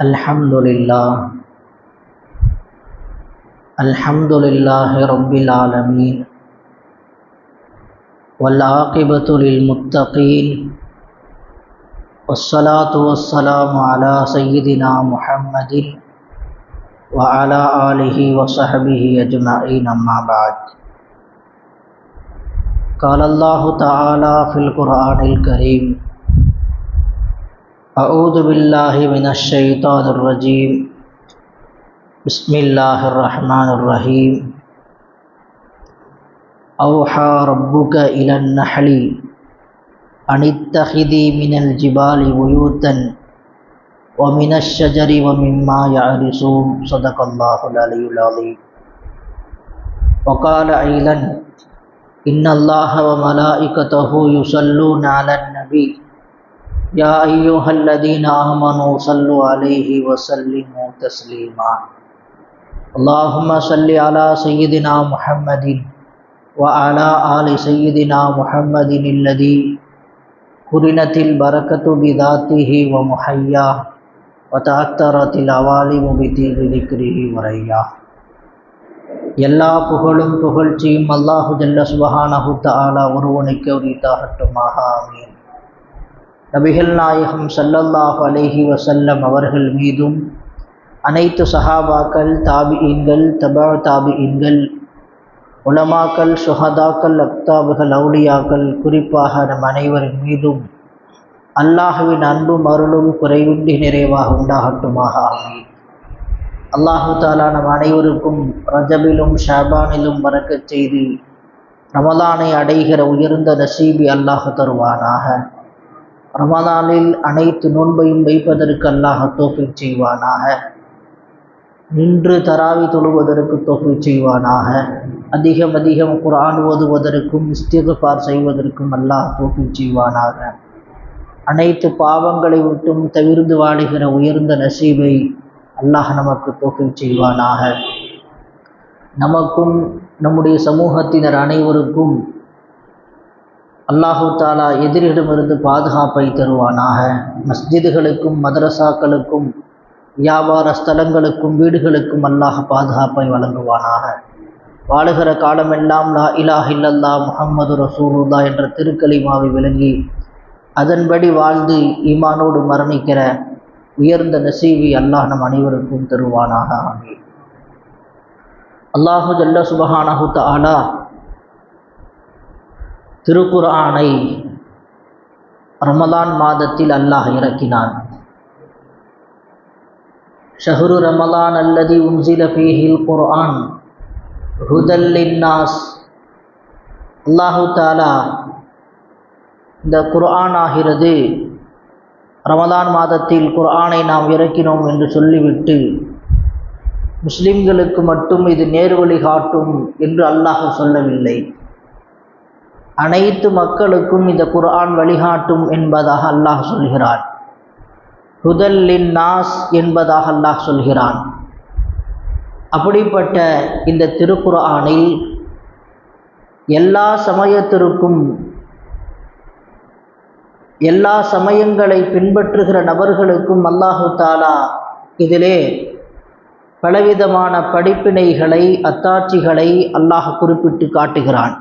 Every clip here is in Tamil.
الحمد لله الحمد لله رب العالمين. والعاقبة للمتقين. والصلاة والسلام على سيدنا محمد وعلى آله وصحبه أجمعين أما بعد. قال الله تعالى في القرآن الكريم أعوذ بالله من الشيطان الرجيم. بسم الله الرحمن الرحيم. أوحى ربك إلى النحل أن اتخذي من الجبال بيوتا ومن الشجر ومما يعرسون صدق الله العلي العظيم. وقال أيضا إن الله وملائكته يصلون على النبي يا أيها الذين آمنوا صلوا عليه وسلموا تسليما اللهم صل على سيدنا محمد وعلى آل سيدنا محمد الذي قرنت البركة بذاته ومحياه وتأثرت العوالم بطيب ذكره ورياه எல்லா புகழும் புகழ்ச்சியும் அல்லாஹு ஜல்ல சுபஹானஹு தஆலா ஒருவனுக்கு உரித்தாகட்டுமாக ஆமீன் நபிகள் நாயகம் சல்லல்லாஹு அலைஹி வசல்லம் அவர்கள் மீதும் அனைத்து சஹாபாக்கள் தாபியின்கள் தபா தாபியின்கள் உலமாக்கள் சுஹதாக்கள் அக்தாபுகள் அவுளியாக்கள் குறிப்பாக நம் அனைவரின் மீதும் அல்லாஹுவின் அன்பும் அருளும் குறைவின்றி நிறைவாக உண்டாகட்டுமாக. ஆகி அல்லாஹு தாலா நம் அனைவருக்கும் ரஜபிலும் ஷாபானிலும் வரக்கச் செய்து ரமலானை அடைகிற உயர்ந்த நசீபி அல்லாஹ் தருவானாக. ரமதானில் அனைத்து நோன்பையும் வைப்பதற்கு அல்லாஹ் தோஃபி செய்வானாக. நின்று தராவி தொழுவதற்கு தொகை செய்வானாக. அதிகம் அதிகம் குரான் ஓதுவதற்கும் இஸ்திகபார் செய்வதற்கும் அல்லாஹ் தோஃபி செய்வானாக. அனைத்து பாவங்களை விட்டும் தவிர்ந்து வாழுகிற உயர்ந்த நசீபை அல்லாஹ் நமக்கு தோஃபி செய்வானாக. நமக்கும் நம்முடைய சமூகத்தினர் அனைவருக்கும் அல்லாஹு தாலா எதிரிடமிருந்து பாதுகாப்பை தருவானாக. மஸ்ஜிதுகளுக்கும் மதரசாக்களுக்கும் வியாபார ஸ்தலங்களுக்கும் வீடுகளுக்கும் அல்லாஹ் பாதுகாப்பை வழங்குவானாக. வாழுகிற காலமெல்லாம் லா இலாஹ் இல்லல்லா முஹம்மது ரசூலுல்லா என்ற திருக்கலிமாவை விளங்கி அதன்படி வாழ்ந்து ஈமானோடு மரணிக்கிற உயர்ந்த நசீவி அல்லாஹ் நம் அனைவருக்கும் தருவானாக. ஆமீன். அல்லாஹு ஜல்ல சுபஹானஹு தாலா திருக்குர்ஆனை ரமலான் மாதத்தில் அல்லாஹ் இறக்கினான். ஷஹ்ரு ரமலான் அல்லதி உன்சில ஃபீஹில் குர்ஆன். ஹுதல்லின்னாஸ் அல்லாஹு தாலா இந்த குர்ஆன் ஆகிறது ரமலான் மாதத்தில் குர்ஆனை நாம் இறக்கினோம் என்று சொல்லிவிட்டு முஸ்லிம்களுக்கு மட்டும் இது நேர்வழி காட்டும் என்று அல்லாஹ் சொல்லவில்லை. அனைத்து மக்களுக்கும் இந்த குர்ஆன் வழிகாட்டும் என்பதாக அல்லாஹ் சொல்கிறான். ஹுதல்லின் நாஸ் என்பதாக அல்லாஹ் சொல்கிறான். அப்படிப்பட்ட இந்த திருக்குர்ஆனில் எல்லா சமயத்திற்கும் எல்லா சமயங்களை பின்பற்றுகிற நபர்களுக்கும் அல்லாஹு தாலா இதிலே பலவிதமான படிப்பினைகளை அத்தாட்சிகளை அல்லாஹ் குறிப்பிட்டு காட்டுகிறான்.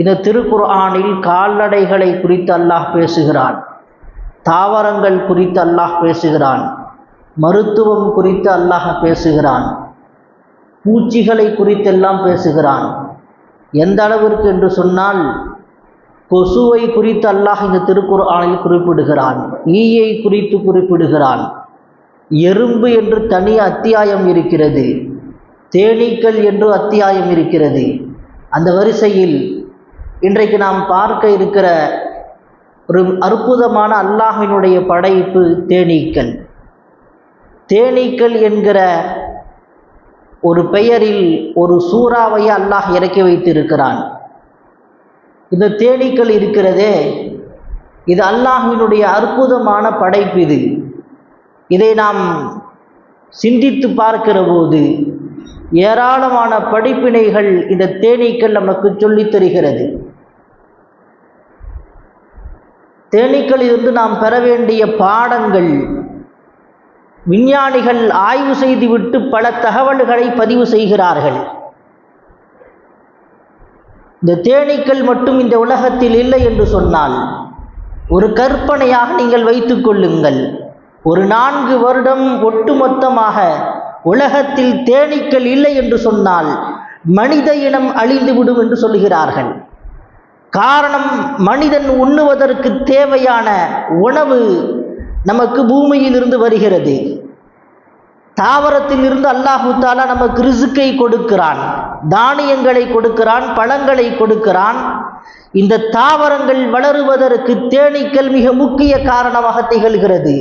இந்த திருக்குர்ஆனில் கால்நடைகளை குறித்து அல்லாஹ் பேசுகிறான். தாவரங்கள் குறித்து அல்லாஹ் பேசுகிறான். மருத்துவம் குறித்து அல்லாஹ் பேசுகிறான். பூச்சிகளை குறித்தெல்லாம் பேசுகிறான். எந்த அளவிற்கு என்று சொன்னால் கொசுவை குறித்து அல்லாஹ் இந்த திருக்குர்ஆனில் குறிப்பிடுகிறான். ஈயை குறித்து குறிப்பிடுகிறான். எறும்பு என்று தனி அத்தியாயம் இருக்கிறது. தேனீக்கள் என்று அத்தியாயம் இருக்கிறது. அந்த வரிசையில் இன்றைக்கு நாம் பார்க்க இருக்கிற ஒரு அற்புதமான அல்லாஹினுடைய படைப்பு தேனீக்கள். தேனீக்கள் என்கிற ஒரு பெயரில் ஒரு சூறாவை அல்லாஹ் இறக்கி வைத்திருக்கிறான். இந்த தேனீக்கள் இருக்கிறதே இது அல்லாஹினுடைய அற்புதமான படைப்பு இது. இதை நாம் சிந்தித்து பார்க்கிற போது ஏராளமான படிப்பினைகள் இந்த தேனீக்கள் நமக்கு சொல்லித் தருகிறது. தேனீக்களிலிருந்து நாம் பெற வேண்டிய பாடங்கள். விஞ்ஞானிகள் ஆய்வு செய்துவிட்டு பல தகவல்களை பதிவு செய்கிறார்கள். இந்த தேனீக்கள் மட்டும் இந்த உலகத்தில் இல்லை என்று சொன்னால் ஒரு கற்பனையாக நீங்கள் வைத்துக் கொள்ளுங்கள். ஒரு நான்கு வருடம் ஒட்டுமொத்தமாக உலகத்தில் தேனீக்கள் இல்லை என்று சொன்னால் மனித இனம் அழிந்துவிடும் என்று சொல்கிறார்கள் காரணம் மனிதன் உண்ணுவதற்கு தேவையான உணவு நமக்கு பூமியிலிருந்து வருகிறது. தாவரத்தில் இருந்து அல்லாஹு தாலா நமக்கு ரிசுக்கை கொடுக்கிறான் தானியங்களை கொடுக்கிறான் பழங்களை கொடுக்கிறான். இந்த தாவரங்கள் வளருவதற்கு தேனீக்கள் மிக முக்கிய காரணமாக திகழ்கிறது.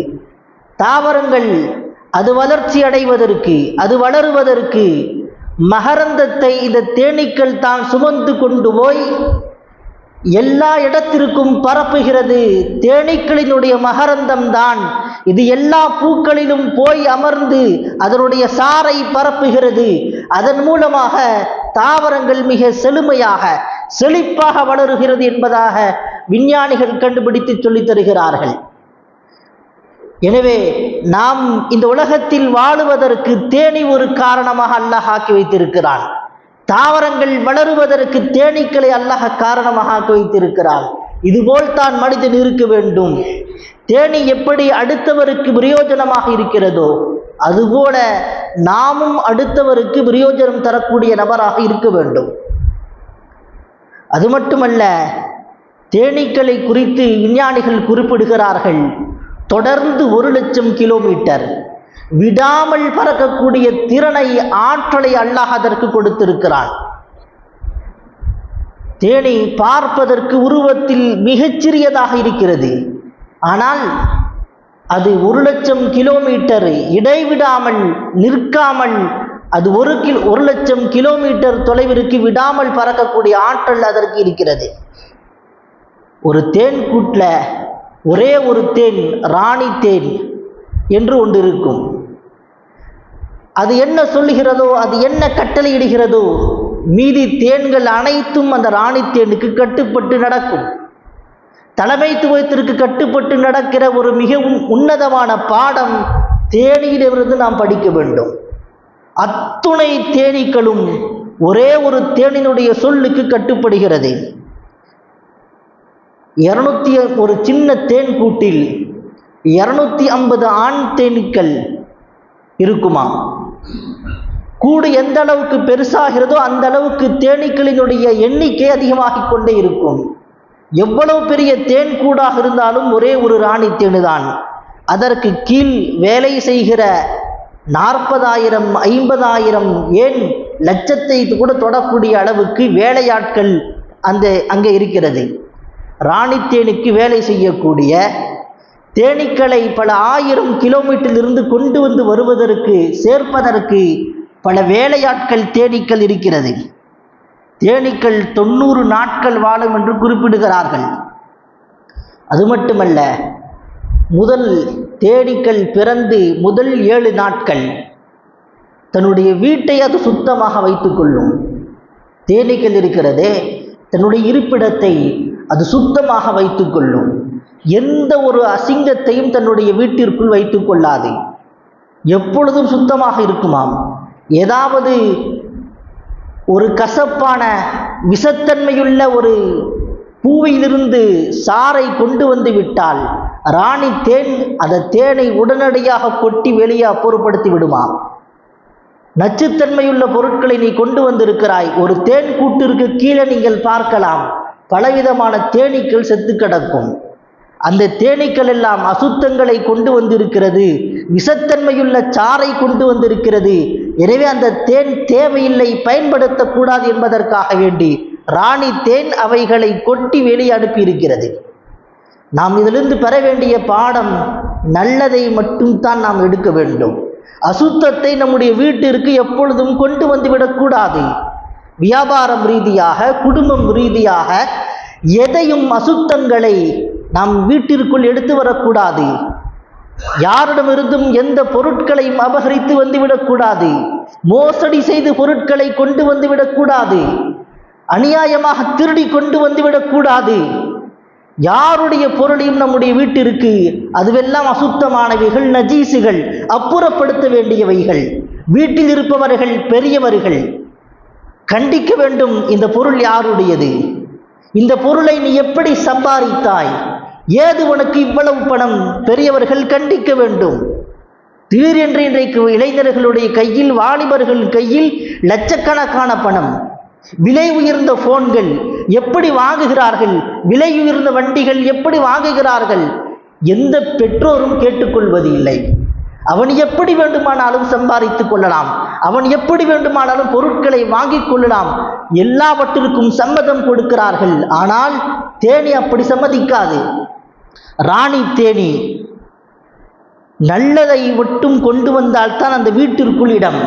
தாவரங்கள் அது வளர்ச்சி அடைவதற்கு அது வளருவதற்கு மகரந்தத்தை இந்த தேனீக்கள் தான் சுமந்து கொண்டு போய் எல்லா இடத்திற்கும் பரப்புகிறது. தேனீக்களினுடைய மகரந்தம் தான் இது எல்லா பூக்களிலும் போய் அமர்ந்து அதனுடைய சாரை பரப்புகிறது. அதன் மூலமாக தாவரங்கள் மிக செழுமையாக செழிப்பாக வளருகிறது என்பதாக விஞ்ஞானிகள் கண்டுபிடித்து சொல்லித் தருகிறார்கள். எனவே நாம் இந்த உலகத்தில் வாழுவதற்கு தேனி ஒரு காரணமாக அல்லாஹ் ஆக்கி வைத்திருக்கிறான். தாவரங்கள் வளருவதற்கு தேனீக்களை அல்லாஹ் காரணமாக வைத்திருக்கிறார் இதுபோல் தான் மனிதன் இருக்க வேண்டும். தேனி எப்படி அடுத்தவருக்கு பிரயோஜனமாக இருக்கிறதோ அதுபோல நாமும் அடுத்தவருக்கு பிரயோஜனம் தரக்கூடிய நபராக இருக்க வேண்டும். அது மட்டுமல்ல தேனீக்களை குறித்து விஞ்ஞானிகள் குறிப்பிடுகிறார்கள். தொடர்ந்து ஒரு லட்சம் கிலோமீட்டர். விடாமல் பறக்கக்கூடிய திறனை ஆற்றலை அல்லாஹ் அதற்கு கொடுத்திருக்கிறான். தேனி பார்ப்பதற்கு உருவத்தில் மிகச்சிறியதாக இருக்கிறது. ஆனால் அது ஒரு லட்சம் கிலோமீட்டர் இடைவிடாமல் நிற்காமல் அது ஒரு கிலோ ஒரு லட்சம் கிலோமீட்டர் தொலைவிற்கு விடாமல் பறக்கக்கூடிய ஆற்றல் அதற்கு இருக்கிறது. ஒரு தேன் கூட்டில் ஒரே ஒரு தேன் ராணி தேன் என்று ஒன்று இருக்கும். அது என்ன சொல்லுகிறதோ அது என்ன கட்டளையிடுகிறதோ மீதி தேன்கள் அனைத்தும் அந்த ராணி தேனுக்கு கட்டுப்பட்டு நடக்கும். தலைமைத்துவத்திற்கு கட்டுப்பட்டு நடக்கிற ஒரு மிகவும் உன்னதமான பாடம் தேனியிலிருந்து நாம் படிக்க வேண்டும். அத்துணை தேனீக்களும் ஒரே ஒரு தேனினுடைய சொல்லுக்கு கட்டுப்படுகிறது. இருநூத்தி ஒரு சின்ன தேன் கூட்டில் இருநூத்தி ஐம்பது ஆண் தேனீக்கள் இருக்குமா? கூடு எந்த அளவுக்கு பெருசாகிறதோ அந்த அளவுக்கு தேனீக்களினுடைய எண்ணிக்கை அதிகமாகிக் கொண்டே இருக்கும். எவ்வளவு பெரிய தேன் கூடாக இருந்தாலும் ஒரே ஒரு ராணி தேனுதான். அதற்கு கீழ் வேலை செய்கிற நாற்பதாயிரம் ஐம்பதாயிரம் ஏன் லட்சத்தை கூட தொடக்கூடிய அளவுக்கு வேலையாட்கள் அந்த அங்கே இருக்கிறது. ராணித்தேனுக்கு வேலை செய்யக்கூடிய தேனீக்களை பல ஆயிரம் கிலோமீட்டரிலிருந்து கொண்டு வந்து வருவதற்கு சேர்ப்பதற்கு பல வேலையாட்கள் தேனீக்கள் இருக்கிறது. தேனீக்கள் தொண்ணூறு நாட்கள் வாழும் என்று குறிப்பிடுகிறார்கள். அது மட்டுமல்ல முதல் தேனீக்கள் பிறந்து முதல் ஏழு நாட்கள் தன்னுடைய வீட்டை அது சுத்தமாக வைத்துக்கொள்ளும் தேனீக்கள் இருக்கிறதே தன்னுடைய இருப்பிடத்தை அது சுத்தமாக வைத்துக்கொள்ளும் எந்த ஒரு அசிங்கத்தையும் தன்னுடைய வீட்டிற்குள் வைத்து கொள்ளாது. எப்பொழுதும் சுத்தமாக இருக்குமாம். ஏதாவது ஒரு கசப்பான விஷத்தன்மையுள்ள ஒரு பூவிலிருந்து சாறை கொண்டு வந்து விட்டால் ராணி தேன் அந்த தேனை உடனடியாக கொட்டி வெளியே அப்புறப்படுத்தி விடுமாம். நச்சுத்தன்மையுள்ள பொருட்களை நீ கொண்டு வந்திருக்கிறாய். ஒரு தேன் கூட்டிற்கு கீழே நீங்கள் பார்க்கலாம். பலவிதமான தேனீக்கள் செத்து கிடக்கும். அந்த தேனீக்கள் எல்லாம் அசுத்தங்களை கொண்டு வந்திருக்கிறது. விஷத்தன்மையுள்ள சாறை கொண்டு வந்திருக்கிறது. எனவே அந்த தேன் தேவையில்லை பயன்படுத்தக்கூடாது என்பதற்காக வேண்டி ராணி தேன் அவைகளை கொட்டி வெளியே அனுப்பியிருக்கிறது. நாம் இதிலிருந்து பெற வேண்டிய பாடம் நல்லதை மட்டும்தான் நாம் எடுக்க வேண்டும். அசுத்தத்தை நம்முடைய வீட்டிற்கு எப்பொழுதும் கொண்டு வந்து விடக்கூடாது வியாபாரம் ரீதியாக குடும்பம் ரீதியாக எதையும் அசுத்தங்களை நாம் வீட்டிற்குள் எடுத்து வரக்கூடாது. யாரிடமிருந்தும் எந்த பொருட்களையும் அபகரித்து வந்துவிடக்கூடாது. மோசடி செய்து பொருட்களை கொண்டு வந்து விடக்கூடாது அநியாயமாக திருடி கொண்டு வந்து விடக்கூடாது யாருடைய பொருளையும் நம்முடைய வீட்டிற்கு அதுவெல்லாம் அசுத்தமானவைகள் நஜீசுகள் அப்புறப்படுத்த வேண்டியவைகள். வீட்டில் இருப்பவர்கள் பெரியவர்கள். கண்டிக்க வேண்டும் இந்த பொருள் யாருடையது? இந்த பொருளை நீ எப்படி சம்பாதித்தாய்? ஏது உனக்கு இவ்வளவு பணம்? பெரியவர்கள் கண்டிக்க வேண்டும். திடீரென்று இன்றைக்கு இளைஞர்களுடைய கையில் வாலிபர்கள் கையில் லட்சக்கணக்கான பணம். விலை உயர்ந்த போன்கள் எப்படி வாங்குகிறார்கள்? விலை உயர்ந்த வண்டிகள் எப்படி வாங்குகிறார்கள்? எந்த பெற்றோரும் கேட்டுக்கொள்வது இல்லை. அவன் எப்படி வேண்டுமானாலும் சம்பாதித்துக் கொள்ளலாம். அவன் எப்படி வேண்டுமானாலும் பொருட்களை வாங்கிக் கொள்ளலாம். எல்லாவற்றிற்கும் சம்மதம் கொடுக்கிறார்கள். ஆனால் தேனி அப்படி சம்மதிக்காது. ராணி தேனி நல்லதை மட்டும் கொண்டு வந்தால்தான் அந்த வீட்டிற்குள் இடம்.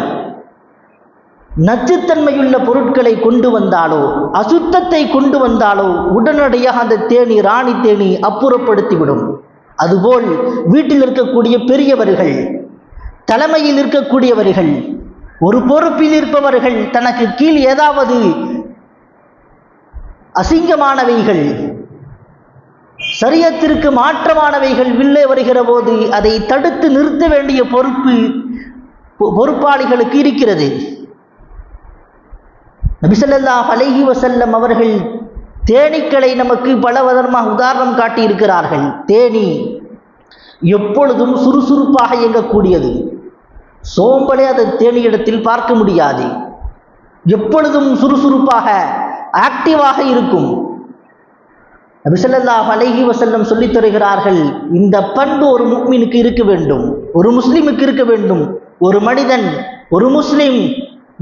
நச்சுத்தன்மையுள்ள பொருட்களை கொண்டு வந்தாலோ அசுத்தத்தை கொண்டு வந்தாலோ உடனடியாக அந்த தேனி ராணி தேனி அப்புறப்படுத்திவிடும். அதுபோல் வீட்டில் இருக்கக்கூடிய பெரியவர்கள் தலைமையில் இருக்கக்கூடியவர்கள் ஒரு பொறுப்பில் இருப்பவர்கள் தனக்கு கீழ் ஏதாவது அசிங்கமானவைகள் சரியத்திற்கு மாற்றமானவைகள் வில்லே வருகிற போது அதை தடுத்து நிறுத்த வேண்டிய பொறுப்பு பொ- பொறுப்பாளிகளுக்கு இருக்கிறது. நபிசல்லா அலைஹி வசல்லம் அவர்கள் தேனீக்களை நமக்கு பல விதமாக உதாரணம் காட்டியிருக்கிறார்கள். தேனீ எப்பொழுதும் சுறுசுறுப்பாக இயங்கக்கூடியது. சோம்பலே அதை தேனியிடத்தில் பார்க்க முடியாது. எப்பொழுதும் சுறுசுறுப்பாக ஆக்டிவாக இருக்கும். நபிசல்லாஹ் அலைஹி வசல்லம் சொல்லித் தருகிறார்கள் இந்த பண்பு ஒரு முக்மினுக்கு இருக்க வேண்டும் ஒரு முஸ்லீமுக்கு இருக்க வேண்டும். ஒரு மனிதன் ஒரு முஸ்லீம்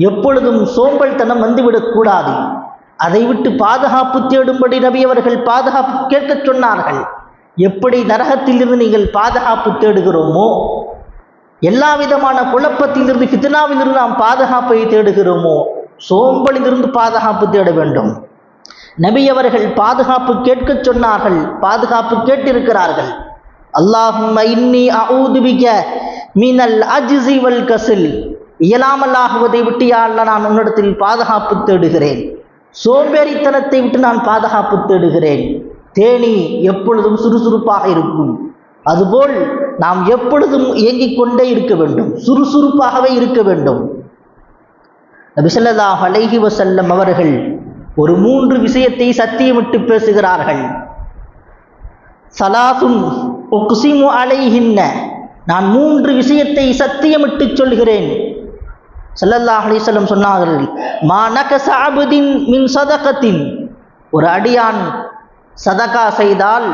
எப்பொழுதும் சோம்பல்தனம் வந்துவிடக்கூடாது அதை விட்டு பாதுகாப்பு தேடும்படி நபி அவர்கள் பாதுகாப்பு கேட்கச் சொன்னார்கள். எப்படி நரகத்திலிருந்து நீங்கள் பாதுகாப்பு தேடுகிறோமோ எல்லா விதமான குழப்பத்திலிருந்து ஃபித்னாவிலிருந்து நாம் பாதுகாப்பை தேடுகிறோமோ சோம்பலிலிருந்து பாதுகாப்பு தேட வேண்டும். நபி அவர்கள் பாதுகாப்பு கேட்கச் சொன்னார்கள் பாதுகாப்பு கேட்டிருக்கிறார்கள். அல்லாஹும் இன்னி அஊதுபிக மீனல் அஜ்ஸி வல் கசில். இயலாமலாகுவதை விட்டு யாழ்ல நான் உன்னிடத்தில் பாதுகாப்பு தேடுகிறேன். சோம்பேறித்தனத்தை விட்டு நான் பாதுகாப்பு தேடுகிறேன். தேனி எப்பொழுதும் சுறுசுறுப்பாக இருக்கும். அதுபோல் நாம் எப்பொழுதும் இயங்கிக் கொண்டே இருக்க வேண்டும் சுறுசுறுப்பாகவே இருக்க வேண்டும். நபிசல்லாஹ் அலைஹி வசல்லம் அவர்கள் ஒரு மூன்று விஷயத்தை சத்தியமிட்டு பேசுகிறார்கள். சலாசும் உக்சிமு அலைகின்ன நான் மூன்று விஷயத்தை சத்தியமிட்டு சொல்கிறேன். சல்லல்லாஹ் அலிசல்லம் சொன்னார்கள் மா சாபுதின் அப்தின் மின் சதகத்தின். ஒரு அடியான் சதகா செய்தால்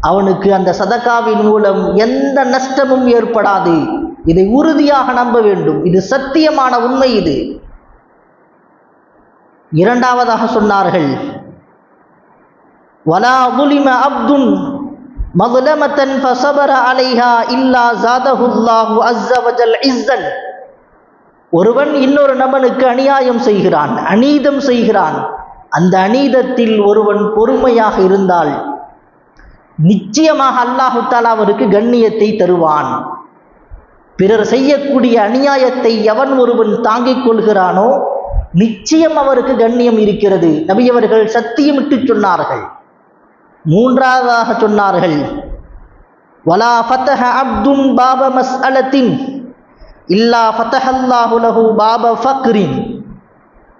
அவனுக்கு அந்த சதகாவின் மூலம் எந்த நஷ்டமும் ஏற்படாது. இதை உறுதியாக நம்ப வேண்டும். இது சத்தியமான உண்மை இது. இரண்டாவதாக சொன்னார்கள். வலா புலிம அப்துன் மதுலமத்தன் ஃபசபர அலைஹா இல்லா ஜாதஹுல்லாஹு அஸ்ஸவஜல் இஸ்ஸன். ஒருவன் இன்னொரு நபனுக்கு அநியாயம் செய்கிறான் அநீதம் செய்கிறான். அந்த அநீதத்தில் ஒருவன் பொறுமையாக இருந்தால் நிச்சயமாக அல்லாஹு தாலா அவருக்கு கண்ணியத்தை தருவான். பிறர் செய்யக்கூடிய அநியாயத்தை எவன் ஒருவன் தாங்கிக் கொள்கிறானோ நிச்சயம் அவருக்கு கண்ணியம் இருக்கிறது. நபி அவர்கள் சத்தியமிட்டு சொன்னார்கள். மூன்றாவதாக சொன்னார்கள். வலா ஃபத்தஹ அப்துன் பாப மஸ்அலத்தின் இல்லா ஃபத்தஹல்லாஹு லஹு பாப ஃபக்ரின்.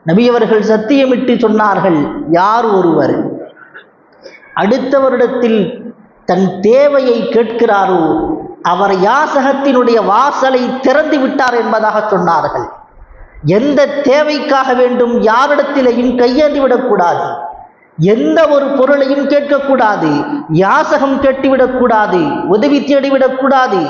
நபி அவர்கள் சத்தியமிட்டு சொன்னார்கள். யார் ஒருவர் அடுத்தவரிடத்தில் தன் தேவையை கேட்கிறாரோ அவர் யாசகத்தினுடைய வாசலை திறந்து விட்டார் என்பதாக சொன்னார்கள். எந்த தேவைக்காக வேண்டும் யாரிடத்திலையும் கையேந்தி விடக்கூடாது. எந்த ஒரு பொருளையும் கேட்கக்கூடாது யாசகம் கேட்டுவிடக்கூடாது உதவி தேடிவிடக்கூடாது.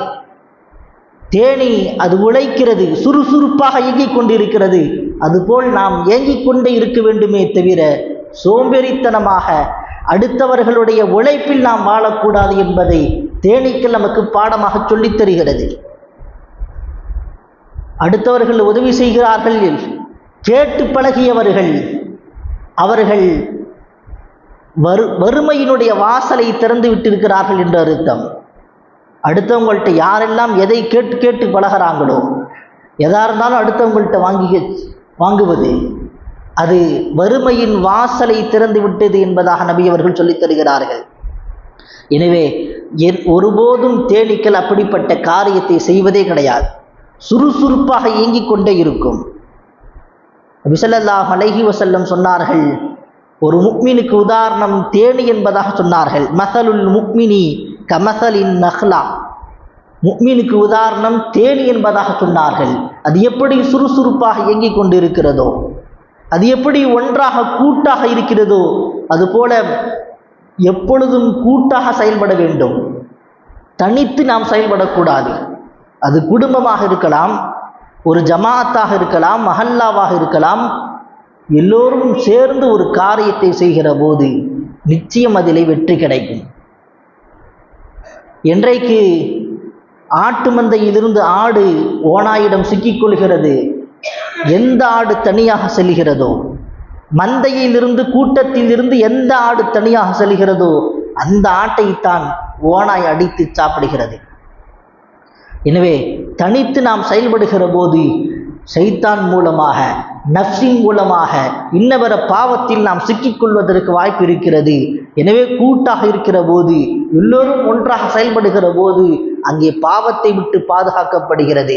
தேனி அது உழைக்கிறது சுறுசுறுப்பாக இயங்கிக் கொண்டிருக்கிறது. அதுபோல் நாம் இயங்கிக் கொண்டே இருக்க வேண்டுமே தவிர சோம்பேறித்தனமாக அடுத்தவர்களுடைய உழைப்பில் நாம் வாழக்கூடாது என்பதை தேனீக்கள் நமக்கு பாடமாக சொல்லித் தருகிறது. அடுத்தவர்கள் உதவி செய்கிறார்கள் கேட்டு பழகியவர்கள் அவர்கள் வறு வறுமையினுடைய வாசலை திறந்து விட்டிருக்கிறார்கள் என்று அர்த்தம். அடுத்தவங்கள்ட்ட யாரெல்லாம் எதை கேட்டு கேட்டு பழகிறாங்களோ எதா இருந்தாலும் அடுத்தவங்கள்ட்ட வாங்கி வாங்குவது அது வறுமையின் வாசலை திறந்து விட்டது என்பதாக நபி அவர்கள் சொல்லித் தருகிறார்கள். எனவே என் ஒருபோதும் தேனீக்கள் அப்படிப்பட்ட காரியத்தை செய்வதே கிடையாது. சுறுசுறுப்பாக இயங்கிக் கொண்டே இருக்கும். விசலல்லாஹ் அலஹி வசல்லம் சொன்னார்கள் ஒரு முக்மினுக்கு உதாரணம் தேனி என்பதாக சொன்னார்கள். மசலுல் முக்மினி கமசலின் நஹ்லா. முக்மினுக்கு உதாரணம் தேனி என்பதாக சொன்னார்கள். அது எப்படி சுறுசுறுப்பாக இயங்கிக் கொண்டிருக்கிறதோ அது எப்படி ஒன்றாக கூட்டாக இருக்கிறதோ அதுபோல எப்பொழுதும் கூட்டாக செயல்பட வேண்டும். தனித்து நாம் செயல்படக்கூடாது. அது குடும்பமாக இருக்கலாம் ஒரு ஜமாத்தாக இருக்கலாம் மஹல்லாவாக இருக்கலாம் எல்லோரும் சேர்ந்து ஒரு காரியத்தை செய்கிற போது நிச்சயம் அதிலே வெற்றி கிடைக்கும். என்றைக்கு ஆட்டு மந்தையிலிருந்து ஆடு ஓனாயிடம் சிக்கிக்கொள்கிறது எந்த ஆடு தனியாக செல்கிறதோ மந்தையிலிருந்து கூட்டத்திலிருந்து எந்த ஆடு தனியாக செல்கிறதோ அந்த ஆட்டைத்தான் ஓனாய் அடித்து சாப்பிடுகிறது. எனவே தனித்து நாம் செயல்படுகிற போது சைத்தான் மூலமாக நப்சின் மூலமாக இன்னவர பாவத்தில் நாம் சிக்கிக்கொள்வதற்கு வாய்ப்பு இருக்கிறது. எனவே கூட்டாக இருக்கிற போது எல்லோரும் ஒன்றாக செயல்படுகிற போது அங்கே பாவத்தை விட்டு பாதுகாக்கப்படுகிறது.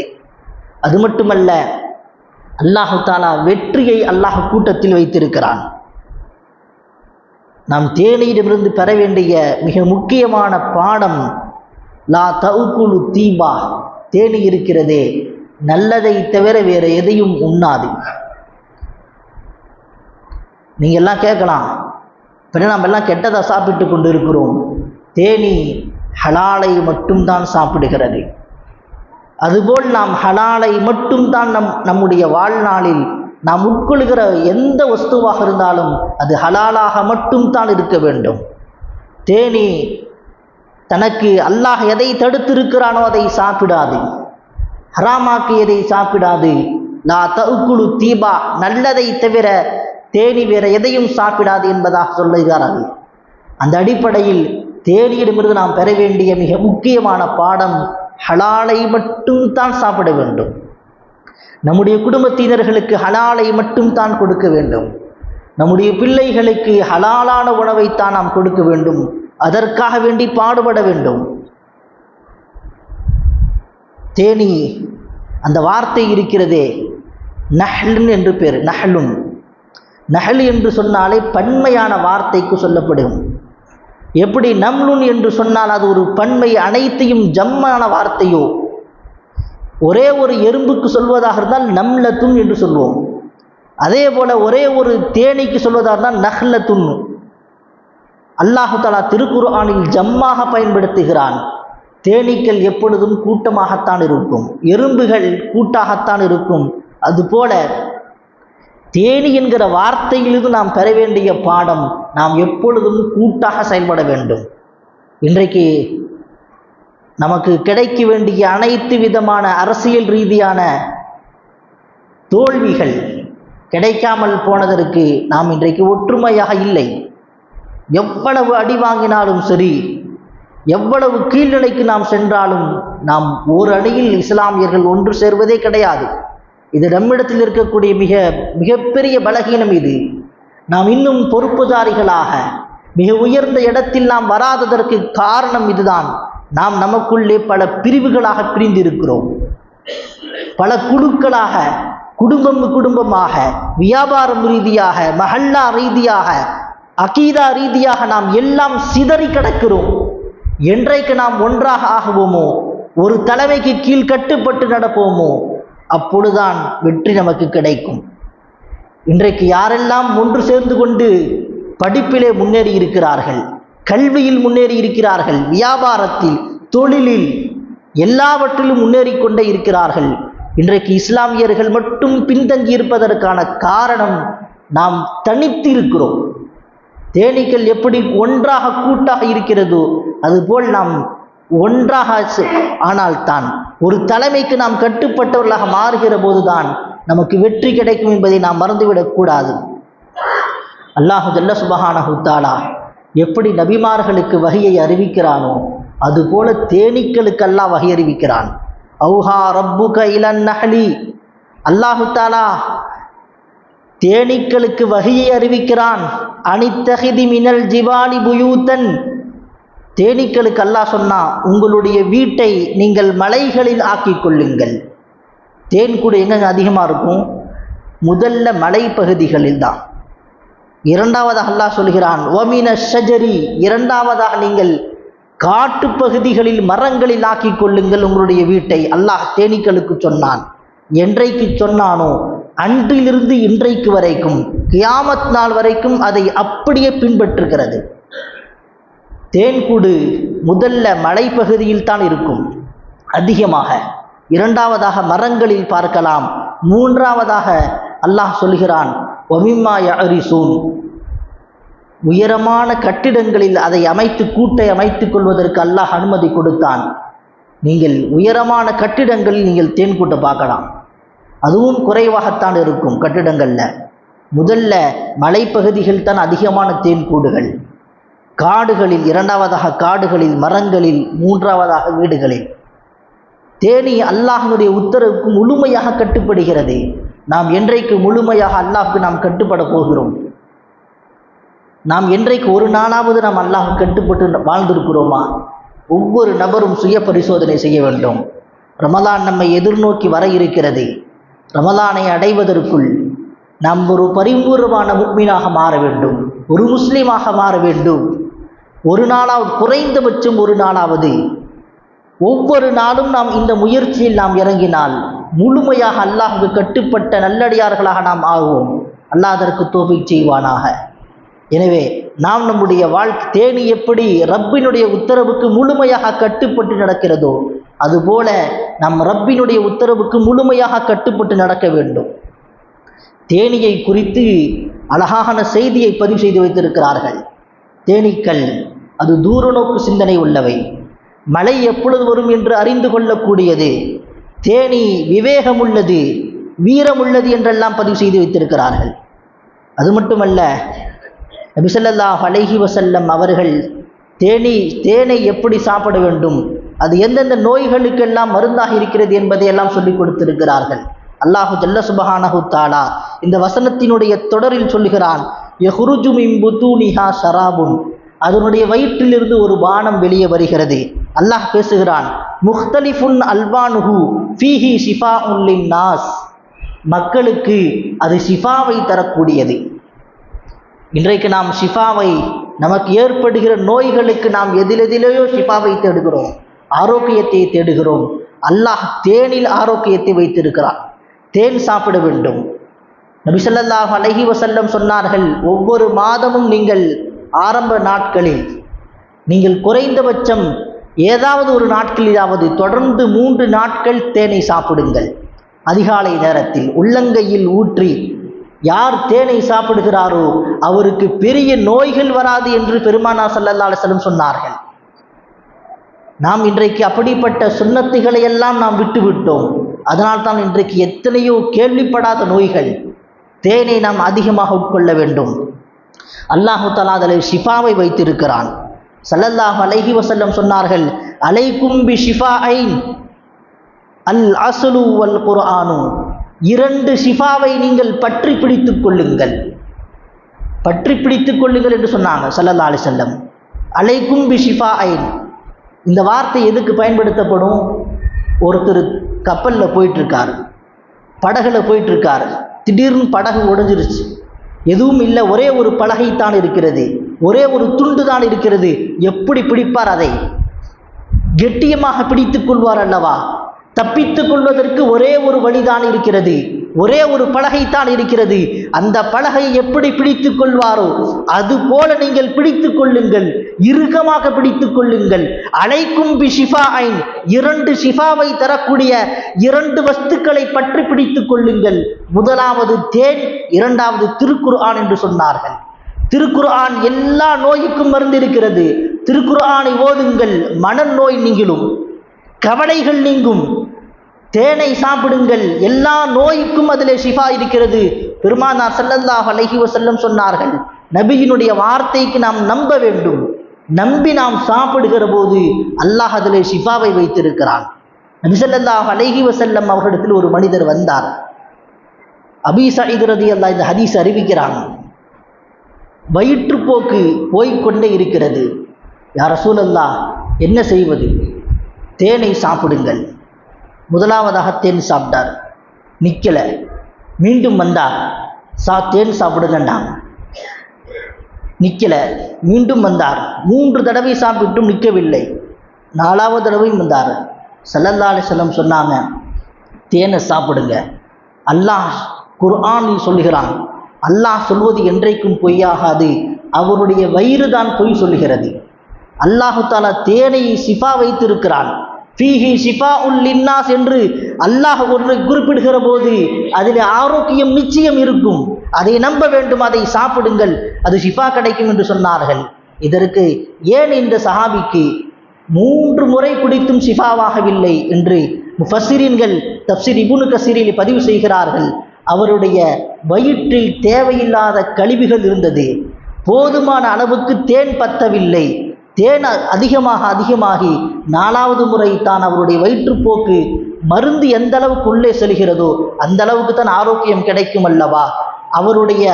அது மட்டுமல்ல அல்லாஹு தாலா வெற்றியை அல்லாஹ் கூட்டத்தில் வைத்திருக்கிறான். நாம் தேனியிடமிருந்து பெற வேண்டிய மிக முக்கியமான பாடம் லா தவுக்குழு தீபா தேனி இருக்கிறதே. நல்லதை தவிர வேறு எதையும் உண்ணாது. நீங்கள் எல்லாம் கேட்கலாம். பின்ன நம்ம எல்லாம் கெட்டதை சாப்பிட்டு கொண்டு இருக்கிறோம் தேனி ஹலாலை மட்டும்தான் சாப்பிடுகிறது. அதுபோல் நாம் ஹலாலை மட்டும்தான் நம் நம்முடைய வாழ்நாளில் நாம் உட்கொள்கிற எந்த வஸ்துவாக இருந்தாலும் அது ஹலாலாக மட்டும்தான் இருக்க வேண்டும். தேனி தனக்கு அல்லாஹ் எதை தடுத்திருக்கிறானோ அதை சாப்பிடாது. ஹராமாக்கியதை சாப்பிடாது. லா தகுக்குழு தீபா நல்லதை தவிர தேனி வேற எதையும் சாப்பிடாது என்பதாக சொல்லுகிறார்கள். அந்த அடிப்படையில் தேனியிடமிருந்து நாம் பெற வேண்டிய மிக முக்கியமான பாடம் ஹலாலை மட்டும் தான் சாப்பிட வேண்டும். நம்முடைய குடும்பத்தினர்களுக்கு ஹலாலை மட்டும் தான் கொடுக்க வேண்டும். நம்முடைய பிள்ளைகளுக்கு ஹலாலான உணவைத்தான் நாம் கொடுக்க வேண்டும். அதற்காக வேண்டி பாடுபட வேண்டும். தேனி அந்த வார்த்தை இருக்கிறதே நஹ்லுன் என்று பேர் நஹ்லுன். நஹல் என்று சொன்னாலே பன்மையான வார்த்தைக்கு சொல்லப்படும். எப்படி நம்லுன் என்று சொன்னால் அது ஒரு பன்மை அனைத்தையும் ஜம்மான வார்த்தையோ. ஒரே ஒரு எறும்புக்கு சொல்வதாக இருந்தால் நம்லத்துன் என்று சொல்வோம். அதே போல் ஒரே ஒரு தேனிக்கு சொல்வதாக இருந்தால் நஹ்லத்துன்னு அல்லாஹுதலா திருக்குர்ஆனில் ஜம்மாக பயன்படுத்துகிறான். தேனீக்கள் எப்பொழுதும் கூட்டமாகத்தான் இருக்கும். எறும்புகள் கூட்டாகத்தான் இருக்கும். அதுபோல தேனி என்கிற வார்த்தையிலிருந்து நாம் பெற வேண்டிய பாடம் நாம் எப்பொழுதும் கூட்டாக செயல்பட வேண்டும். இன்றைக்கு நமக்கு கிடைக்க வேண்டிய அனைத்து விதமான அரசியல் ரீதியான தோல்விகள் கிடைக்காமல் போனதற்கு நாம் இன்றைக்கு ஒற்றுமையாக இல்லை. எவ்வளவு அடி வாங்கினாலும் சரி எவ்வளவு கீழ்நிலைக்கு நாம் சென்றாலும் நாம் ஓர் அணியில் இஸ்லாமியர்கள் ஒன்று சேர்வதே கிடையாது. இது நம்மிடத்தில் இருக்கக்கூடிய மிக மிகப்பெரிய பலகீனம் இது. நாம் இன்னும் பொறுப்புதாரிகளாக மிக உயர்ந்த இடத்தில் நாம் வராததற்கு காரணம் இதுதான். நாம் நமக்குள்ளே பல பிரிவுகளாக பிரிந்திருக்கிறோம். பல குழுக்களாக குடும்பம் குடும்பமாக வியாபாரம் ரீதியாக மஹல்லா ரீதியாக அகீதா ரீதியாக நாம் எல்லாம் சிதறி கிடக்கிறோம். என்றைக்கு நாம் ஒன்றாக ஆகுவோமோ ஒரு தலைமைக்கு கீழ் கட்டுப்பட்டு நடப்போமோ அப்பொழுதுதான் வெற்றி நமக்கு கிடைக்கும். இன்றைக்கு யாரெல்லாம் ஒன்று சேர்ந்து கொண்டு படிப்பிலே முன்னேறி இருக்கிறார்கள் கல்வியில் முன்னேறி இருக்கிறார்கள் வியாபாரத்தில் தொழிலில் எல்லாவற்றிலும் முன்னேறி கொண்டே இருக்கிறார்கள் இன்றைக்கு இஸ்லாமியர்கள் மட்டும் பின்தங்கி இருப்பதற்கான காரணம் நாம் தனித்து இருக்கிறோம் தேனீக்கள் எப்படி ஒன்றாக கூட்டாக இருக்கிறதோ அதுபோல் நாம் ஒன்றாக ஆனால் தான் ஒரு தலைமைக்கு நாம் கட்டுப்பட்டவர்களாக மாறுகிற போதுதான் நமக்கு வெற்றி கிடைக்கும் என்பதை நாம் மறந்துவிடக்கூடாது அல்லாஹு ஜல்ல சுபஹானஹு எப்படி நபிமார்களுக்கு வகையை அறிவிக்கிறானோ அதுபோல தேனீக்களுக்கெல்லாம் வகை அறிவிக்கிறான். அவுஹா ரப்புக கைலன் நஹலி. அல்லாஹு தாலா தேனீக்களுக்கு வகையை அறிவிக்கிறான். அனித்தகிதி மினல் ஜிவாலி புயூத்தன். தேனீக்களுக்கு அல்லாஹ் சொன்னா உங்களுடைய வீட்டை நீங்கள் மலைகளில் ஆக்கி கொள்ளுங்கள். தேன் கூட எங்கெங்க அதிகமாக இருக்கும்? முதல்ல மலைப்பகுதிகளில் தான். இரண்டாவதாக அல்லாஹ் சொல்கிறான் ஒமின ஷஜரி. இரண்டாவதாக நீங்கள் காட்டுப்பகுதிகளில் மரங்களில் ஆக்கி கொள்ளுங்கள் உங்களுடைய வீட்டை. அல்லாஹ் தேனீக்களுக்கு சொன்னான். என்றைக்கு சொன்னானோ அன்றிலிருந்து இன்றைக்கு வரைக்கும் கியாமத் நாள் வரைக்கும் அதை அப்படியே பின்பற்றுகிறது. தேன்கூடு முதல்ல மலைப்பகுதியில் தான் இருக்கும். அதிகமாக இரண்டாவதாக மரங்களில் பார்க்கலாம். மூன்றாவதாக அல்லாஹ் சொல்கிறான் ஒமிம்மா யரிசூன் உயரமான கட்டிடங்களில் அதை அமைத்து கூட்டை அமைத்துக் கொள்வதற்கு அல்லாஹ் அனுமதி கொடுத்தான். நீங்கள் உயரமான கட்டிடங்களில் நீங்கள் தேன்கூட்டை பார்க்கலாம். அதுவும் குறைவாகத்தான் இருக்கும் கட்டிடங்களில். முதல்ல மலைப்பகுதிகள் தான் அதிகமான தேன் கூடுகள். காடுகளில் இரண்டாவதாக காடுகளில் மரங்களில் மூன்றாவதாக வீடுகளில். தேனி அல்லாஹனுடைய உத்தரவுக்கு முழுமையாக கட்டுப்படுகிறது. நாம் என்றைக்கு முழுமையாக அல்லாஹுக்கு நாம் கட்டுப்பட போகிறோம்? நாம் என்றைக்கு ஒரு நாளாவது நாம் அல்லாஹ் கட்டுப்பட்டு வாழ்ந்திருக்கிறோமா? ஒவ்வொரு நபரும் சுய பரிசோதனை செய்ய வேண்டும். ரமலான் நம்மை எதிர்நோக்கி வர இருக்கிறது. ரமலானை அடைவதற்குள் நாம் ஒரு பரிபூர்வமான முக்மீனாக மாற வேண்டும் ஒரு முஸ்லீமாக மாற வேண்டும். ஒரு நாளாவது குறைந்தபட்சம் ஒரு நாளாவது. ஒவ்வொரு நாளும் நாம் இந்த முயற்சியில் நாம் இறங்கினால் முழுமையாக அல்லாஹுக்கு கட்டுப்பட்ட நல்லடியார்களாக நாம் ஆகுவோம் அல்லாஹ் அதற்கு செய்வானாக. எனவே நாம் நம்முடைய வாழ்க்கை தேனி எப்படி ரப்பினுடைய உத்தரவுக்கு முழுமையாக கட்டுப்பட்டு நடக்கிறதோ அதுபோல நம் ரப்பினுடைய உத்தரவுக்கு முழுமையாக கட்டுப்பட்டு நடக்க வேண்டும். தேனியை குறித்து அழகான செய்தியை பதிவு செய்து வைத்திருக்கிறார்கள். தேனீக்கள் அது தூரநோக்கு சிந்தனை உள்ளவை. மழை எப்பொழுது வரும் என்று அறிந்து கொள்ளக்கூடியது. தேனி விவேகம் உள்ளது வீரம் உள்ளது என்றெல்லாம் பதிவு செய்து வைத்திருக்கிறார்கள். அது மட்டுமல்ல நபிசல்லாஹ் அலைஹி வசல்லம் அவர்கள் தேனி தேனை எப்படி சாப்பிட வேண்டும்? அது எந்தெந்த நோய்களுக்கெல்லாம் மருந்தாக இருக்கிறது என்பதை எல்லாம் சொல்லிக் கொடுத்திருக்கிறார்கள். அல்லாஹு ஜல்ல சுபஹானஹு தாலா இந்த வசனத்தினுடைய தொடரில் சொல்லுகிறான் யஹ்ருஜு புத்தூனிஹா ஷராபுன். அதனுடைய வயிற்றிலிருந்து ஒரு பானம் வெளியே வருகிறது. அல்லாஹ் பேசுகிறான் முஹ்தலிஃபுன் அல்பானுஹு ஃபீஹி ஷிஃபா உல்லின் நாஸ் மக்களுக்கு அது ஷிஃபாவை தரக்கூடியது. இன்றைக்கு நாம் ஷிஃபாவை நமக்கு ஏற்படுகிற நோய்களுக்கு நாம் எதிலெதிலேயோ ஷிஃபாவை தேடுகிறோம். ஆரோக்கியத்தை தேடுகிறோம். அல்லாஹ் தேனில் ஆரோக்கியத்தை வைத்திருக்கிறான் தேன் சாப்பிட வேண்டும். நபிசல்லாஹ் அலஹி வசல்லம் சொன்னார்கள் ஒவ்வொரு மாதமும் நீங்கள் ஆரம்ப நாட்களில் நீங்கள் குறைந்தபட்சம் ஏதாவது ஒரு நாட்களிலாவது தொடர்ந்து மூன்று நாட்கள் தேனை சாப்பிடுங்கள். அதிகாலை நேரத்தில் உள்ளங்கையில் ஊற்றி யார் தேனை சாப்பிடுகிறாரோ அவருக்கு பெரிய நோய்கள் வராது என்று பெருமானா சல்லல்லா அலிஸ்லம் சொன்னார்கள். நாம் இன்றைக்கு அப்படிப்பட்ட சுண்ணத்துகளை எல்லாம் நாம் விட்டுவிட்டோம். அதனால் தான் இன்றைக்கு எத்தனையோ கேள்விப்படாத நோய்கள் தேனை நாம் அதிகமாக உட்கொள்ள வேண்டும். அல்லாஹு தலா அதில் ஷிஃபாவை வைத்திருக்கிறான். சல்லல்லாஹ் அலைஹி வசல்லம் சொன்னார்கள் அலை கும்பி ஷிஃபா ஐன் அல் அசலு அல் குர்ஆனு. இரண்டு ஷிஃபாவை நீங்கள் பற்றி பிடித்து கொள்ளுங்கள். பற்றி பிடித்துக் கொள்ளுங்கள் என்று சொன்னாங்க சல்லல்லா அலி செல்லம் அலைக்கும் பி ஷிஃபா ஐன் இந்த வார்த்தை எதுக்கு பயன்படுத்தப்படும்? ஒருத்தர் கப்பலில் போயிட்டுருக்காரு. படகுல போயிட்டுருக்காரு. திடீர்னு படகு உடைஞ்சிருச்சு. எதுவும் இல்லை. ஒரே ஒரு பலகை தான் இருக்கிறது. ஒரே ஒரு துண்டு தான் இருக்கிறது. எப்படி பிடிப்பார் அதை? கெட்டியமாக பிடித்துக் கொள்வார் அல்லவா? தப்பித்துக் கொள்வதற்கு ஒரே ஒரு வழிதான் இருக்கிறது. ஒரே ஒரு பலகைத்தான் இருக்கிறது. அந்த பலகையை எப்படி பிடித்து கொள்வாரோ அது போல நீங்கள் பிடித்து கொள்ளுங்கள். இறுகமாக பிடித்து கொள்ளுங்கள். அழைக்கும் பி ஷிஃபா ஐன் இரண்டு ஷிஃபாவை தரக்கூடிய இரண்டு வஸ்துக்களை பற்றி பிடித்து கொள்ளுங்கள். முதலாவது தேன் இரண்டாவது திருக்குர்ஆன் என்று சொன்னார்கள். திருக்குர்ஆன் எல்லா நோய்க்கும் மருந்து இருக்கிறது. திருக்குர்ஆனை ஓதுங்கள் மனநோய் நீங்கிலும். கவலைகள் நீங்கும். தேனை சாப்பிடுங்கள். எல்லா நோய்க்கும் அதில் ஷிஃபா இருக்கிறது. பெருமானார் ஸல்லல்லாஹு அலைஹி வஸல்லம் சொன்னார்கள் நபியினுடைய வார்த்தைக்கு நாம் நம்ப வேண்டும். நம்பி நாம் சாப்பிடுகிற போது அல்லாஹ் அதிலே ஷிஃபாவை வைத்திருக்கிறான். நபிசல்லாஹ் ஸல்லல்லாஹு அலைஹி வஸல்லம் அவர்களிடத்தில் ஒரு மனிதர் வந்தார். அபீ அல்லா இந்த ஹதீஸ் அறிவிக்கிறாங்க வயிற்றுப்போக்கு போய்க்கொண்டே இருக்கிறது. யார் சூழல்லா என்ன செய்வது? தேனை சாப்பிடுங்கள். முதலாவதாக தேன் சாப்பிட்டார். நிற்கலை மீண்டும் வந்தார் சா தேன் சாப்பிடுங்கண்டாங்க நிற்கலை மீண்டும் வந்தார். மூன்று தடவை சாப்பிட்டும் நிற்கவில்லை நாலாவது தடவையும் வந்தார். சல்லல்லா அலிசல்லம் சொன்னாங்க தேனை சாப்பிடுங்க. அல்லாஹ் குர்ஆனில் சொல்லுகிறான். அல்லாஹ் சொல்வது என்றைக்கும் பொய்யாகாது. அவருடைய வயிறு தான் பொய் சொல்லுகிறது. அல்லாஹு தாலா தேனை சிஃபா வைத்திருக்கிறான். ஃபீஹி ஷிஃபா உல் லின்னாஸ் என்று அல்லாஹ் ஒன்றை குறிப்பிடுகிற போது அதில் ஆரோக்கியம் நிச்சயம் இருக்கும். அதை நம்ப வேண்டும் அதை சாப்பிடுங்கள். அது ஷிஃபா கிடைக்கும் என்று சொன்னார்கள். இதற்கு ஏன் இந்த சஹாபிக்கு மூன்று முறை குடித்தும் ஷிஃபாவாகவில்லை என்று முஃபசிரீன்கள் தப்சிர் இபுனு கசீரில் பதிவு செய்கிறார்கள். அவருடைய வயிற்றில் தேவையில்லாத கழிவுகள் இருந்தது. போதுமான அளவுக்கு தேன் பத்தவில்லை. தேன் அதிகமாக அதிகமாகி நாலாவது முறை தான் அவருடைய வயிற்றுப்போக்கு மருந்து எந்த அளவுக்கு உள்ளே செல்கிறதோ அந்த அளவுக்கு தான் ஆரோக்கியம் கிடைக்கும் அல்லவா? அவருடைய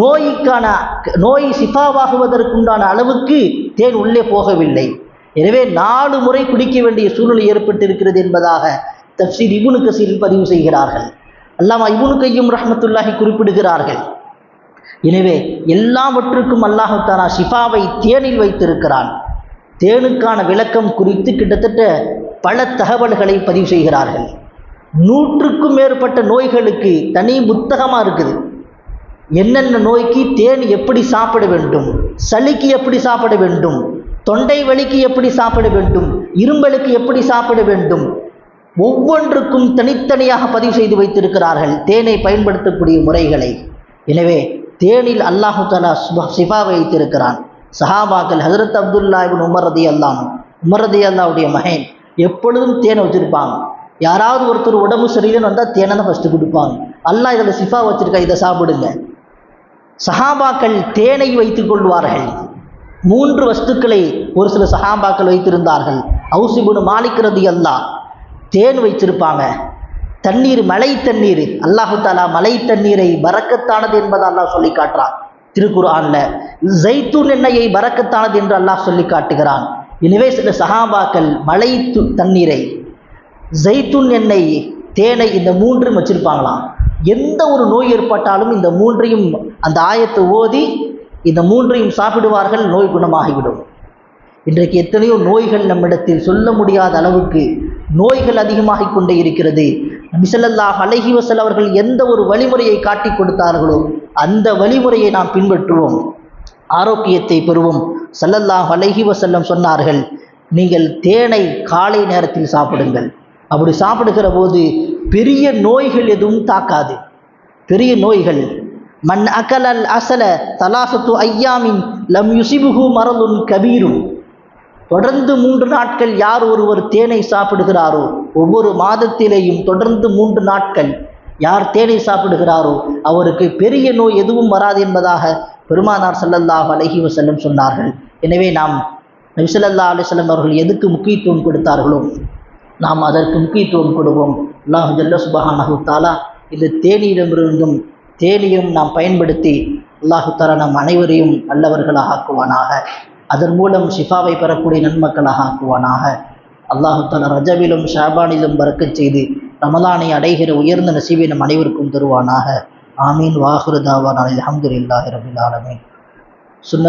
நோய்க்கான நோய் சிஃபாவாகுவதற்குண்டான அளவுக்கு தேன் உள்ளே போகவில்லை. எனவே நாலு முறை குடிக்க வேண்டிய சூழ்நிலை ஏற்பட்டிருக்கிறது என்பதாக தப்சீர் இபுனு கசீரில் பதிவு செய்கிறார்கள். அல்லாமா இபுனு கையும் ரஹமத்துல்லாஹி குறிப்பிடுகிறார்கள். எனவே எல்லாவற்றுக்கும் அல்லாஹு தாலா ஷிஃபாவை தேனில் வைத்திருக்கிறான். தேனுக்கான விளக்கம் குறித்து கிட்டத்தட்ட பல தகவல்களை பதிவு செய்கிறார்கள். நூற்றுக்கும் மேற்பட்ட நோய்களுக்கு தனி புத்தகமாக இருக்குது. என்னென்ன நோய்க்கு தேன் எப்படி சாப்பிட வேண்டும் சளிக்கு எப்படி சாப்பிட வேண்டும் தொண்டை வலிக்கு எப்படி சாப்பிட வேண்டும் இரும்பலுக்கு எப்படி சாப்பிட வேண்டும் ஒவ்வொன்றுக்கும் தனித்தனியாக பதிவு செய்து வைத்திருக்கிறார்கள் தேனை பயன்படுத்தக்கூடிய முறைகளை. எனவே தேனில் அல்லாஹு தலா சுப சிஃபா வைத்திருக்கிறான். சஹாபாக்கள் ஹசரத் அப்துல்லா இபின் உமர் ரதி அல்லாம் உமர் ரதி அல்லாவுடைய மகன் எப்பொழுதும் தேனை வச்சுருப்பாங்க. யாராவது ஒருத்தர் உடம்பு சரியில்லைன்னு வந்தால் தேனை தான் ஃபஸ்ட்டு கொடுப்பாங்க. அல்லா இதில் சிஃபா வச்சுருக்கா இதை சாப்பிடுங்க. சஹாபாக்கள் தேனை வைத்து கொள்வார்கள். மூன்று வஸ்துக்களை ஒரு சில சஹாபாக்கள் வைத்திருந்தார்கள். ஹவுசிபுனு மாலிக்கிறது அல்லா தேன் வைத்திருப்பாங்க. தண்ணீர் மலை தண்ணீர் அல்லாஹு தாலா மலை தண்ணீரை மறக்கத்தானது என்பதை அல்லாஹ் சொல்லி காட்டுறான். திருக்குறான்ல ஜைத்தூன் எண்ணெயை பறக்கத்தானது என்று அல்லாஹ் சொல்லி காட்டுகிறான். எனவே சில சஹாபாக்கள் மலை தண்ணீரை ஜெய்தூன் எண்ணெய் தேனை இந்த மூன்றும் வச்சிருப்பாங்களாம். எந்த ஒரு நோய் ஏற்பட்டாலும் இந்த மூன்றையும் அந்த ஆயத்தை ஓதி இந்த மூன்றையும் சாப்பிடுவார்கள் நோய் குணமாகிவிடும். இன்றைக்கு எத்தனையோ நோய்கள் நம்மிடத்தில் சொல்ல முடியாத அளவுக்கு நோய்கள் அதிகமாகிக் கொண்டே இருக்கிறது. நபிசல்லாஹ் அலஹி வசல் அவர்கள் எந்த ஒரு வழிமுறையை காட்டி கொடுத்தார்களோ அந்த வழிமுறையை நாம் பின்பற்றுவோம். ஆரோக்கியத்தை பெறுவோம். சல்லல்லாஹ் அலஹி வசல்லம் சொன்னார்கள் நீங்கள் தேனை காலை நேரத்தில் சாப்பிடுங்கள். அப்படி சாப்பிடுகிற போது பெரிய நோய்கள் எதுவும் தாக்காது. பெரிய நோய்கள். மண் அகலல் அசல தலாசத்து ஐயாமின் லம் யுசிபுகு மரலுன் கபீரும். தொடர்ந்து மூன்று நாட்கள் யார் ஒருவர் தேனை சாப்பிடுகிறாரோ ஒவ்வொரு மாதத்திலேயும் தொடர்ந்து மூன்று நாட்கள் யார் தேனை சாப்பிடுகிறாரோ அவருக்கு பெரிய நோய் எதுவும் வராது என்பதாக பெருமானார் ஸல்லல்லாஹு அலஹி வசல்லம் சொன்னார்கள். எனவே நாம் நபிசல்லா அலிசல்லம் அவர்கள் எதுக்கு முக்கியத்துவம் கொடுத்தார்களோ நாம் அதற்கு முக்கியத்துவம் கொடுவோம் அல்லாஹு ஜல்ல சுபஹானஹு தாலா இந்த தேனியிடமிருந்தும் தேனியும் நாம் பயன்படுத்தி அல்லாஹு தாலா நம் அனைவரையும் நல்லவர்களாக ஆக்குவானாக. அதன் மூலம் ஷிஃபாவை பெறக்கூடிய நன்மக்களாக ஆக்குவானாக. அல்லாஹு தாலா ரஜவிலும் ஷாபானிலும் பறக்கச் செய்து ரமலானை அடைகிற உயர்ந்த நசீவை நம் அனைவருக்கும் தருவானாக. ஆமீன். வாஹுரு தாவான். அலமதுல்லாஹி ரபில் ஆலமீன். சுன்ன